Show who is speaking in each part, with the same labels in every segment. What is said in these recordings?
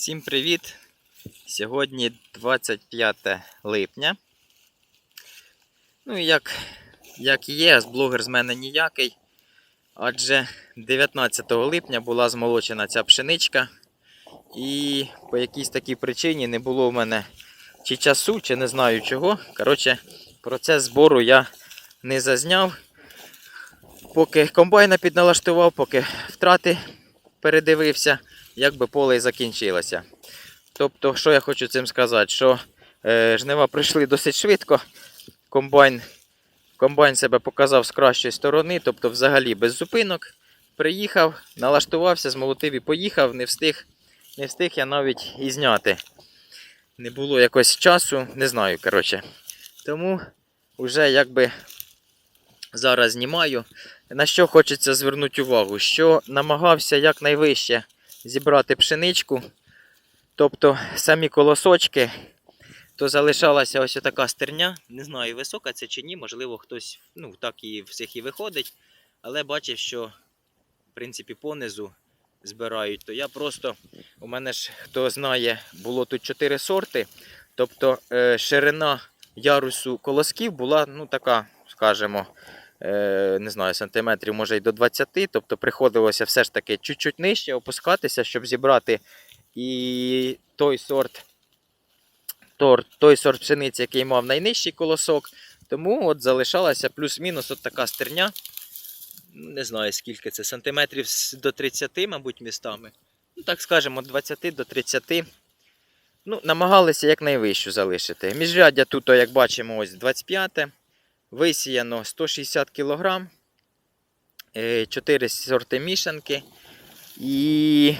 Speaker 1: Всім привіт! Сьогодні 25 липня. Ну і як, як є, блогер з мене ніякий. Адже 19 липня була змолочена ця пшеничка. І по якійсь такій причині не було в мене чи часу, чи не знаю чого. Коротше, процес збору я не зазняв. Поки комбайна підналаштував, поки втрати передивився, як би поле і закінчилося. Тобто, що я хочу цим сказати? Що е, жнива пройшли досить швидко. Комбайн, комбайн себе показав з кращої сторони, тобто взагалі без зупинок. Приїхав, налаштувався, змолотив і поїхав, не встиг, не встиг я навіть і зняти. Не було якось часу, не знаю, коротше. Тому вже якби зараз знімаю. На що хочеться звернути увагу, що намагався якнайвище зібрати пшеничку, тобто самі колосочки, то залишалася ось така стерня. Не знаю, висока це чи ні, можливо, хтось ну, так і всіх і виходить. Але бачив, що в принципі понизу збирають, то я просто, у мене ж хто знає, було тут 4 сорти. Тобто е, ширина ярусу колосків була ну, така, скажімо, не знаю, сантиметрів, може й до 20, тобто приходилося все ж таки чуть-чуть нижче опускатися, щоб зібрати і той сорт, тор, той сорт пшениці, який мав найнижчий колосок. Тому от залишалася плюс-мінус от така стерня. Не знаю скільки це, сантиметрів до 30, мабуть, містами. Ну, так скажемо, 20 до 30. Ну, намагалися якнайвищу залишити. Міжряддя тут, як бачимо, ось 25. Висіяно 160 кг, 4 сорти мішанки. І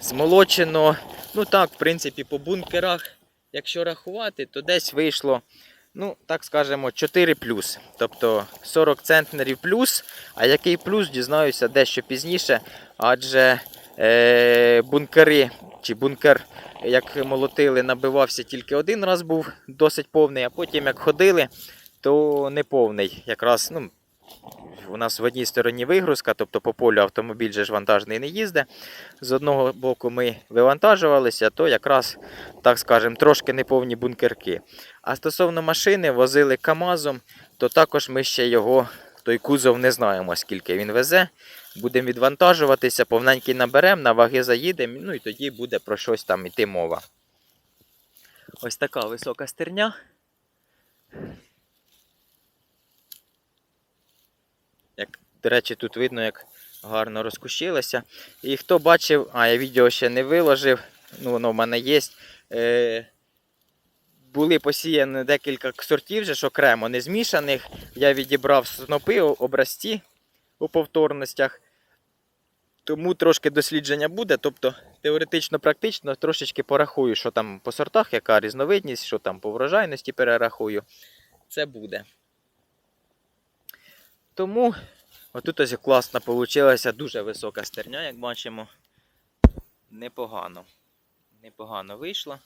Speaker 1: змолочено, ну так, в принципі, по бункерах, якщо рахувати, то десь вийшло, ну, так скажемо, 4 плюс. Тобто 40 центнерів плюс. А який плюс, дізнаюся дещо пізніше, адже е, бункери чи бункер, як молотили, набивався тільки один раз, був досить повний, а потім як ходили, то не повний. Якраз ну, у нас в одній стороні вигрузка, тобто по полю автомобіль же ж вантажний не їздить. З одного боку ми вивантажувалися, то якраз, так скажемо, трошки неповні бункерки. А стосовно машини возили КАМАЗом, то також ми ще його, той кузов не знаємо, скільки він везе. Будемо відвантажуватися, повненький наберемо, на ваги заїдемо, ну і тоді буде про щось там іти мова. Ось така висока стерня. Як, до речі, тут видно, як гарно розкущилося. І хто бачив, а я відео ще не виложив, ну воно в мене є. Е, були посіяні декілька сортів, же ж окремо не змішаних. Я відібрав снопи, образці у повторностях. Тому трошки дослідження буде. Тобто теоретично, практично трошечки порахую, що там по сортах, яка різновидність, що там по врожайності перерахую. Це буде. Тому отут ось класно вийшла, дуже висока стерня, як бачимо. Непогано. Непогано вийшло.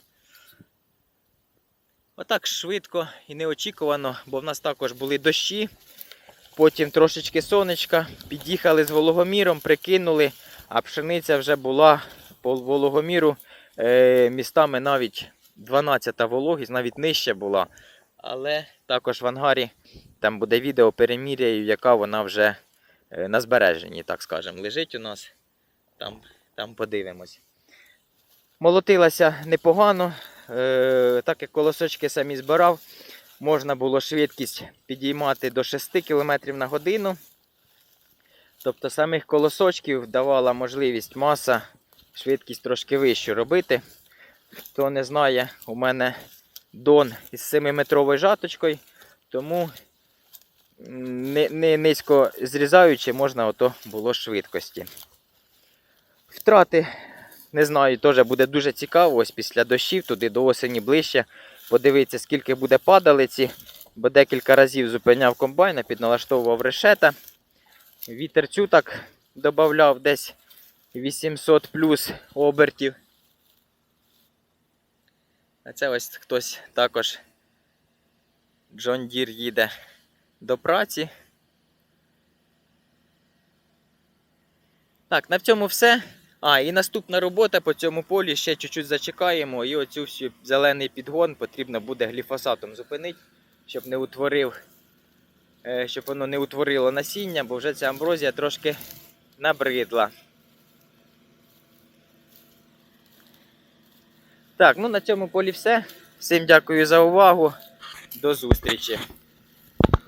Speaker 1: Отак швидко і неочікувано, бо в нас також були дощі. Потім трошечки сонечка, під'їхали з вологоміром, прикинули, а пшениця вже була по вологоміру е, містами навіть 12 вологість, навіть нижче була. Але також в ангарі там буде відео, переміряю, яка вона вже е, на збереженні, так скажемо, лежить у нас. Там, там подивимось. Молотилася непогано, е, так як колосочки самі збирав, можна було швидкість підіймати до 6 км на годину. Тобто самих колосочків давала можливість маса швидкість трошки вищу робити. Хто не знає, у мене дон із 7-метровою жаточкою, тому не, низько зрізаючи, можна ото було швидкості. Втрати, не знаю, теж буде дуже цікаво. Ось після дощів, туди до осені ближче. Подивитися, скільки буде падалиці, бо декілька разів зупиняв комбайна, підналаштовував решета. Вітерцю так додавав десь 800 плюс обертів. А це ось хтось також Джон Дір їде до праці. Так, на цьому все. А, і наступна робота по цьому полі ще чуть-чуть зачекаємо, і оцю всю зелений підгон потрібно буде гліфосатом зупинити, щоб не утворив, е, щоб воно не утворило насіння, бо вже ця амброзія трошки набридла. Так, ну на цьому полі все. Всім дякую за увагу. До зустрічі.